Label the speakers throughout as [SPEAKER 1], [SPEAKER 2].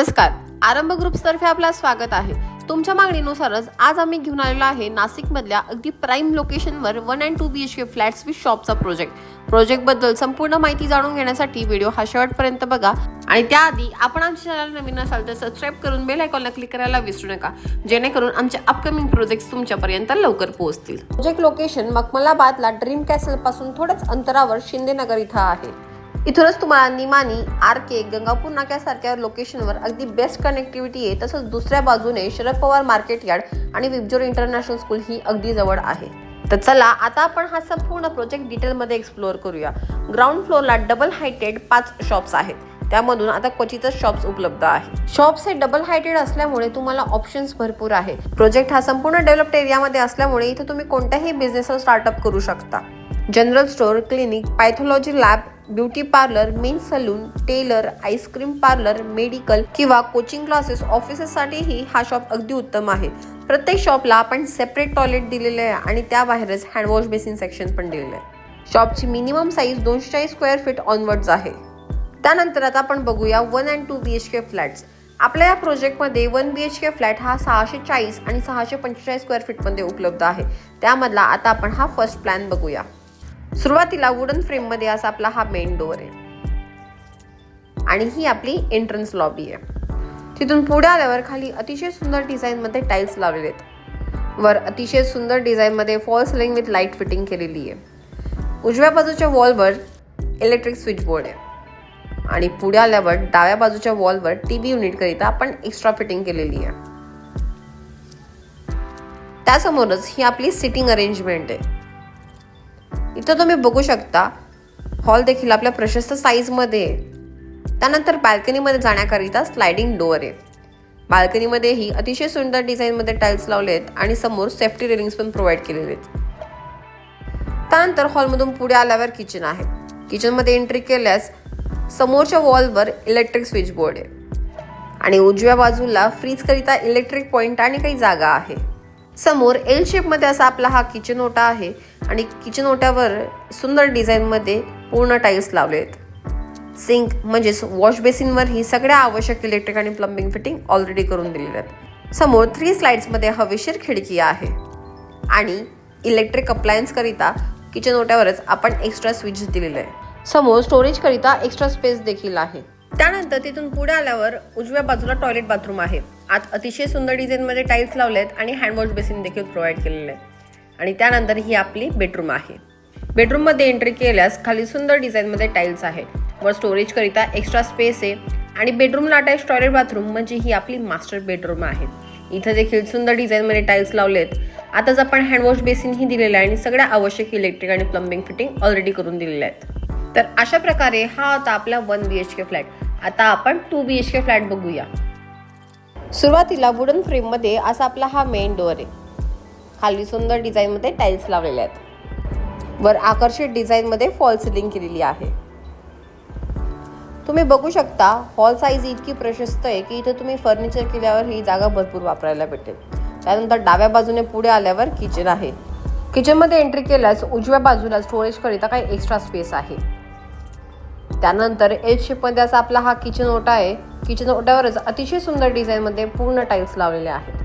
[SPEAKER 1] नमस्कार. आरंभ ग्रुप्सतर्फे आपलं स्वागत आहे. तुमच्या मागणीनुसारच आज आम्ही घेऊन आलेलो आहे नाशिकमधल्या अगदी प्राईम लोकेशनवर one and two B H K flats with शॉपचा प्रोजेक्ट प्रोजेक्टबद्दल संपूर्ण माहिती जाणून घेण्यासाठी व्हिडिओ हा शेवटपर्यंत बघा. आणि त्याआधी आपण आमच्या चॅनल नवीन असाल तर सबस्क्राईब करून बेल आयकॉनला क्लिक करायला विसरू नका. जेणेकरून आमचे अपकमिंग प्रोजेक्ट तुमच्यापर्यंत लवकर पोहोचतील. प्रोजेक्ट लोकेशन मखमलाबादला ड्रीम कॅसलपासून थोड्याच अंतरावर शिंदेनगर इथं आहे. इथूनच तुम्हाला निमानी आर के गंगापूर नाक्यासारख्या लोकेशनवर अगदी बेस्ट कनेक्टिव्हिटी आहे. तसंच दुसऱ्या बाजूने शरद पवार मार्केट यार्ड आणि विबजोर इंटरनॅशनल स्कूल ही अगदी जवळ आहे. तर चला आता आपण हा संपूर्ण प्रोजेक्ट डिटेलमध्ये एक्सप्लोअर करूया. ग्राउंड फ्लोअरला डबल हायटेड पाच शॉप्स आहेत. त्यामधून आता क्वचितच शॉप्स उपलब्ध आहे शॉप्स हे डबल हायटेड असल्यामुळे तुम्हाला ऑप्शन्स भरपूर आहे प्रोजेक्ट हा संपूर्ण डेव्हलप्ड एरियामध्ये असल्यामुळे इथे तुम्ही कोणत्याही बिझनेस स्टार्टअप करू शकता. General store clinic pathology lab beauty parlour men salon tailor ice cream parlour medical किंवा कोचिंग क्लासेस ऑफिसेससाठीही हा शॉप अगदी उत्तम आहे. प्रत्येक शॉपला आपण सेपरेट टॉयलेट दिलेले आहे आणि त्याबाहेरच हँडवॉश बेसिन सेक्शन पण दिलेलं आहे. शॉपची मिनिमम साईज दोनशे चाळीस स्क्वेअर फीट ऑनवर्ड्स आहे. त्यानंतर आता आपण बघूया one and two B H K flats आपल्या या प्रोजेक्टमध्ये one B H K flat हा सहाशे चाळीस आणि सहाशे पंचेचाळीस स्क्वेअर फीटमध्ये उपलब्ध आहे. त्यामधला आता आपण हा फर्स्ट प्लॅन बघूया. सुरुवातीला वुडन फ्रेममध्ये असा आपला हा मेन डोअर आहे. आणि ही आपली एंट्रन्स लॉबी आहे. तिथून पुढे आल्यावर खाली अतिशय सुंदर डिझाईनमध्ये टाईल्स लावलेले आहेत. वर अतिशय सुंदर डिझाईनमध्ये fall ceiling with light fitting केलेली आहे. उजव्या बाजूच्या वॉलवर इलेक्ट्रिक स्विच बोर्ड आहे. आणि पुढे आल्यावर डाव्या बाजूच्या वॉलवर टी व्ही युनिटकरिता आपण एक्स्ट्रा फिटिंग केलेली आहे. त्यासमोरच ही आपली सिटिंग अरेंजमेंट आहे. इथं तुम्ही बघू शकता हॉल देखील आपल्या प्रशस्त साईजमध्ये आहे. त्यानंतर बाल्कनीमध्ये जाण्याकरिता स्लायडिंग डोअर आहे. बाल्कनीमध्येही अतिशय सुंदर डिझाईनमध्ये टाईल्स लावले आहेत आणि समोर सेफ्टी रेलिंग्स पण प्रोव्हाइड केलेले आहेत. त्यानंतर हॉलमधून पुढे आल्यावर किचन आहे. किचनमध्ये एंट्री केल्यास समोरच्या वॉलवर इलेक्ट्रिक स्विच बोर्ड आहे. आणि उजव्या बाजूला फ्रीजकरिता इलेक्ट्रिक पॉईंट आणि काही जागा आहे. समोर एल शेपमध्ये असा आपला हा किचन ओटा आहे. आणि किचन ओट्यावर सुंदर डिझाईनमध्ये पूर्ण टाईल्स लावले आहेत सिंक म्हणजेच वॉश बेसिनवर ही सगळ्या आवश्यक इलेक्ट्रिक आणि प्लंबिंग फिटिंग ऑलरेडी करून दिलेल्या आहेत. समोर थ्री स्लाइड्समध्ये हवेशीर खिडकी आहे. आणि इलेक्ट्रिक अप्लायन्सकरिता किचन ओट्यावरच आपण एक्स्ट्रा स्विच दिलेलं आहे समोर स्टोरेजकरिता एक्स्ट्रा स्पेस देखील आहे. त्यानंतर तिथून पुढे आल्यावर उजव्या बाजूला टॉयलेट बाथरूम आहे. आत अतिशय सुंदर डिझाईनमध्ये टाईल्स लावले आहेत आणि हँडवॉश बेसिन देखील प्रोव्हाइड केलेले आहे आणि त्यानंतर ही आपली बेडरूम आहे. बेडरूममध्ये एंट्री केल्यास खाली सुंदर डिझाईनमध्ये टाईल्स आहे वर स्टोरेजकरिता एक्स्ट्रा स्पेस आहे. आणि बेडरूमला अटॅच टॉयलेट बाथरूम म्हणजे ही आपली मास्टर बेडरूम आहे. इथं देखील सुंदर डिझाईनमध्ये टाईल्स लावलेत. आताच आपण हँडवॉश बेसिनही दिलेलं आहे आणि सगळ्या आवश्यक इलेक्ट्रिक आणि प्लंबिंग फिटिंग ऑलरेडी करून दिलेल्या आहेत. तर अशा प्रकारे हा होता आपला one B H K flat आता आपण two B H K flat बघूया. सुरुवातीला वुडन फ्रेममध्ये असा आपला हा मेन डोअर आहे. खाली सुंदर डिझाईनमध्ये टाईल्स लावलेल्या आहेत. वर आकर्षित डिझाईनमध्ये फॉल सिलिंग केलेली आहे. तुम्ही बघू शकता हॉल साईज इतकी प्रशस्त आहे की इथं तुम्ही फर्निचर केल्यावर ही जागा भरपूर वापरायला भेटेल. त्यानंतर डाव्या बाजूने पुढे आल्यावर किचन आहे. किचनमध्ये एंट्री केल्यास उजव्या बाजूला स्टोरेजकरिता काही एक्स्ट्रा स्पेस आहे. त्यानंतर एच शेपमध्ये असा आपला हा किचन ओटा आहे. किचन ओट्यावरच अतिशय सुंदर डिझाईनमध्ये पूर्ण टाईल्स लावलेले आहेत.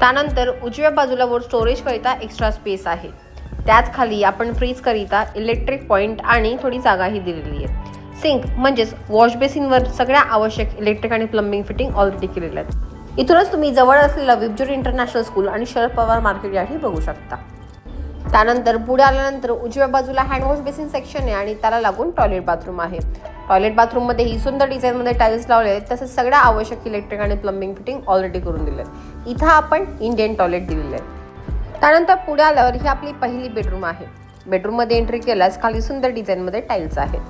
[SPEAKER 1] त्यानंतर उजव्या बाजूला वर स्टोरेजकरिता एक्स्ट्रा स्पेस आहे. त्याच खाली आपण फ्रीजकरिता इलेक्ट्रिक पॉईंट आणि थोडी जागाही दिलेली आहे. सिंक म्हणजेच वॉश बेसिनवर सगळ्या आवश्यक इलेक्ट्रिक आणि प्लंबिंग फिटिंग ऑलरेडी केलेल्या आहेत. इथूनच तुम्ही जवळ असलेलं विबजोर इंटरनॅशनल स्कूल आणि शरद पवार मार्केट याही बघू शकता. त्यानंतर पुढे आल्यानंतर उजव्या बाजूला हँडवॉश बेसिन सेक्शन आहे आणि त्याला लागून टॉयलेट बाथरूम आहे. टॉयलेट बाथरूममध्ये ही सुंदर डिझाईनमध्ये टाईल्स लावले आहेत. तसेच सगळ्या आवश्यक इलेक्ट्रिक आणि प्लंबिंग फिटिंग ऑलरेडी करून दिले इथं आपण इंडियन टॉयलेट दिलेले त्यानंतर पुढे आल्यावर ही आपली पहिली बेडरूम आहे. बेडरूममध्ये एंट्री केल्यास खाली सुंदर डिझाईनमध्ये टाईल्स आहेत.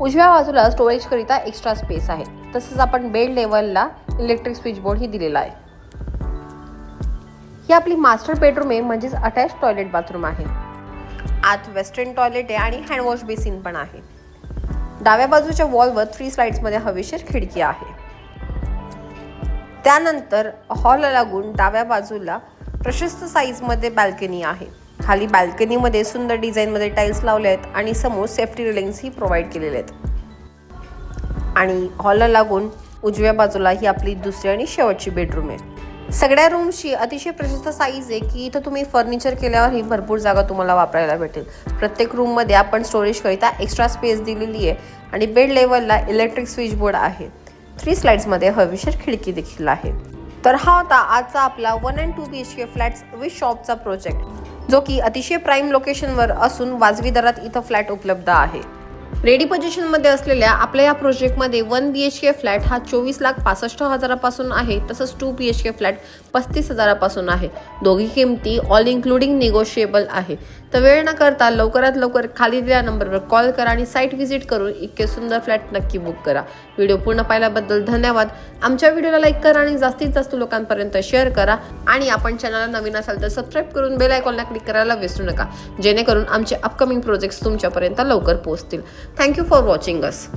[SPEAKER 1] उजव्या बाजूला स्टोरेजकरिता एक्स्ट्रा स्पेस आहे. तसंच आपण बेड लेवलला इलेक्ट्रिक स्विच बोर्ड ही दिलेला आहे. ही आपली मास्टर बेडरूम आहे म्हणजेच अटॅच टॉयलेट बाथरूम आहे. आत वेस्टर्न टॉयलेट आहे आणि हँडवॉश बेसिन पण आहे. डाव्या बाजूच्या वॉलवर थ्री स्लाइड्समध्ये हवेशीर खिडकी आहे. त्यानंतर हॉलला लागून डाव्या बाजूला प्रशस्त साईजमध्ये बाल्कनी आहे. खाली बाल्कनीमध्ये सुंदर डिझाईनमध्ये टाईल्स लावले आहेत आणि समोर सेफ्टी रिलिंग्सही प्रोव्हाइड केलेले आहेत. आणि हॉलला लागून उजव्या बाजूला ही आपली दुसरी आणि शेवटची बेडरूम आहे. सगळ्या रूमची अतिशय प्रशस्त साईज आहे की इथं तुम्ही फर्निचर केल्यावरही भरपूर जागा तुम्हाला वापरायला भेटेल. प्रत्येक रूममध्ये आपण स्टोरेजकरिता एक्स्ट्रा स्पेस दिलेली आहे आणि बेड लेवलला इलेक्ट्रिक स्विच बोर्ड आहे. थ्री स्लाइड्समध्ये हवेशीर खिडकी देखील आहे. तर हा होता आजचा आपला one and two B H K flats with शॉपचा प्रोजेक्ट जो की अतिशय प्राईम लोकेशनवर असून वाजवी दरात इथं फ्लॅट उपलब्ध आहे. रेडी पोझिशनमध्ये असलेल्या आपल्या या प्रोजेक्टमध्ये one B H K flat हा चोवीस लाख पासष्ट हजारापासून आहे तसंच two B H K flat पस्तीस हजारापासून आहे. दोघी किमती ऑल इन्क्लुडिंग निगोशिएबल आहे. तर वेळ न करता लवकरात लवकर खाली दिलेल्या नंबरवर कॉल करा आणि साईट व्हिजिट करून इतके सुंदर फ्लॅट नक्की बुक करा. व्हिडिओ पूर्ण पाहिल्याबद्दल धन्यवाद. आमच्या व्हिडिओला लाईक करा आणि जास्तीत जास्त लोकांपर्यंत शेअर करा आणि आपण चॅनलला नवीन असाल तर सबस्क्राईब करून बेल आयकॉनला क्लिक करायला विसरू नका. जेणेकरून आमचे अपकमिंग प्रोजेक्ट्स तुमच्यापर्यंत लवकर पोहोचतील. Thank you for watching us.